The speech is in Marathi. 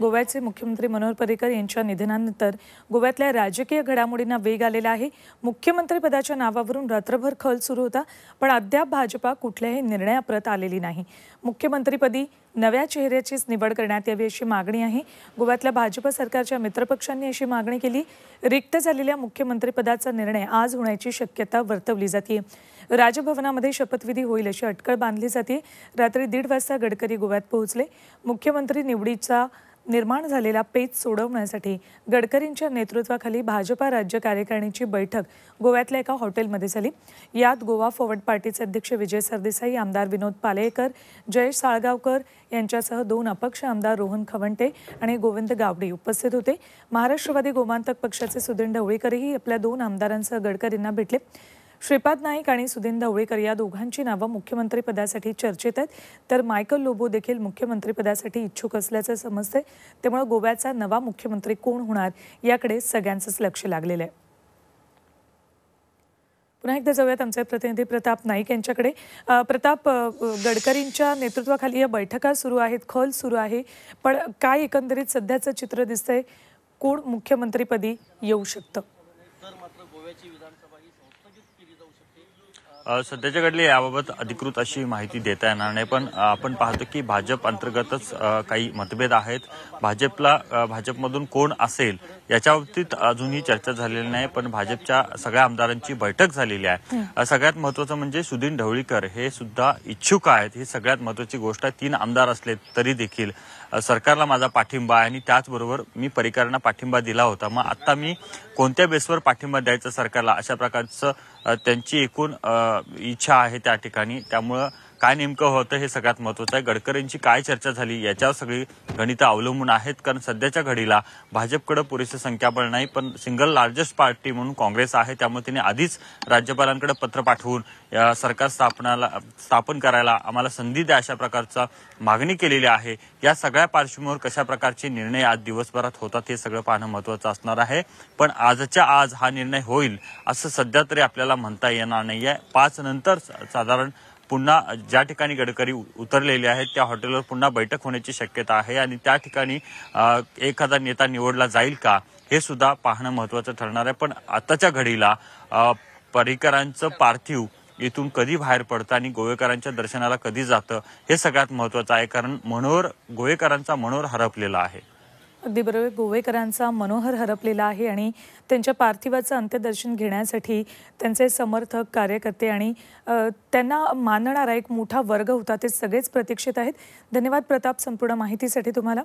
गोव्याचे मुख्यमंत्री मनोहर पर्रिकर यांच्या निधनानंतर गोव्यातल्या राजकीय घडामोडींना वेग आलेला आहे. मुख्यमंत्रीपदाच्या नावावरून रात्रभर खल सुरू होता पण अद्याप भाजपा कुठल्याही निर्णयाप्रत आलेली नाही. मुख्यमंत्रीपदी नव्या चेहऱ्याचीच निवड करण्यात यावी अशी मागणी आहे. गोव्यातल्या भाजप सरकारच्या मित्रपक्षांनी अशी मागणी केली. रिक्त झालेल्या मुख्यमंत्रीपदाचा निर्णय आज होण्याची शक्यता वर्तवली जाते राजभवनामध्ये शपथविधी होईल अशी अटकळ बांधली जाते रात्री दीड वाजता गडकरी गोव्यात पोहोचले. मुख्यमंत्री निवडीचा निर्माण झालेला पेच सोडवण्यासाठी गडकरींच्या नेतृत्वाखाली भाजपा राज्य कार्यकारिणीची बैठक गोव्यातल्या एका हॉटेलमध्ये झाली. यात गोवा फॉरवर्ड पार्टीचे अध्यक्ष विजय सरदेसाई आमदार विनोद पालेकर जयेश साळगावकर यांच्यासह दोन अपक्ष आमदार रोहन खवंटे आणि गोविंद गावडे उपस्थित होते. महाराष्ट्रवादी गोमांतक पक्षाचे सुधीर ढवळीकरही आपल्या दोन आमदारांसह गडकरींना भेटले. श्रीपाद नाईक आणि सुधीन ढवळीकर या दोघांची नावं मुख्यमंत्रीपदासाठी चर्चेत आहेत. तर मायकल लोबो देखील मुख्यमंत्रीपदासाठी इच्छुक असल्याचं समजते त्यामुळे गोव्याचा नवा मुख्यमंत्री कोण होणार याकडे सगळ्यांचंच लक्ष लागलेलं आहे पुन्हा एकदा जाऊयात आमचे प्रतिनिधी प्रताप नाईक यांच्याकडे. प्रताप गडकरींच्या नेतृत्वाखाली या बैठका सुरू आहेत खल सुरू आहे. पण काय एकंदरीत सध्याचं चित्र दिसतंय? कोण मुख्यमंत्रीपदी येऊ शकतं? अ, सध्याच्या घडली याबाबत अधिकृत अशी माहिती देता येणार नाही पण आपण पाहतो की भाजप अंतर्गतच काही मतभेद आहेत. भाजपला भाजपमधून कोण असेल याच्या बाबतीत अजूनही चर्चा झालेली नाही पण भाजपच्या सगळ्या आमदारांची बैठक झालेली आहे. अ, सगळ्यात महत्वाचं म्हणजे सुधीर ढवळीकर हे सुद्धा इच्छुक आहेत. ही सगळ्यात महत्वाची गोष्ट आहे. तीन आमदार असले तरी देखील सरकारला माझा पाठिंबा आहे आणि त्याचबरोबर मी परिकरांना पाठिंबा दिला होता. मग आता मी कोणत्या बेसवर पाठिंबा द्यायचा सरकारला? अशा प्रकारचं त्यांची एकूण इच्छा आहे त्या ठिकाणी. त्यामुळं काय नेमकं होतं हे सगळ्यात महत्वाचं आहे. गडकरींची काय चर्चा झाली याच्यावर सगळी गणितं अवलंबून आहेत. कारण सध्याच्या घडीला भाजपकडे पुरेसे संख्याबळ नाही पण सिंगल लार्जेस्ट पार्टी म्हणून काँग्रेस आहे. त्यामुळे तिने आधीच राज्यपालांकडे पत्र पाठवून या सरकार स्थापनाला स्थापन करायला आम्हाला संधी द्या अशा प्रकारचा मागणी केलेली आहे. या सगळ्या पार्श्वभूमीवर कशा प्रकारचे निर्णय आज दिवसभरात होतात हे सगळं पाहणं महत्वाचं असणार आहे. पण आजच्या आज हा निर्णय होईल असं सध्या तरी आपल्याला म्हणता येणार नाही आहे पाच नंतर साधारण पुन्हा ज्या ठिकाणी गडकरी उतरलेले आहेत त्या हॉटेलवर पुन्हा बैठक होण्याची शक्यता आहे आणि त्या ठिकाणी एखादा नेता निवडला जाईल का हे सुद्धा पाहणं महत्वाचं ठरणार आहे. पण आताच्या घडीला पर्रिकरांचं पार्थिव इथून कधी बाहेर पडतं आणि गोवेकरांच्या दर्शनाला कधी जातं हे सगळ्यात महत्वाचं आहे. कारण मनोहर गोवेकरांचा मनोहर हरपलेला आहे. अगदी बरोबर. गोवेकरांचा मनोहर हरपलेला आहे आणि त्यांच्या पार्थिवाचं अंत्यदर्शन घेण्यासाठी त्यांचे समर्थक कार्यकर्ते आणि त्यांना मानणारा एक मोठा वर्ग होता. ते सगळेच प्रतीक्षित आहेत. धन्यवाद प्रताप संपूर्ण माहितीसाठी तुम्हाला.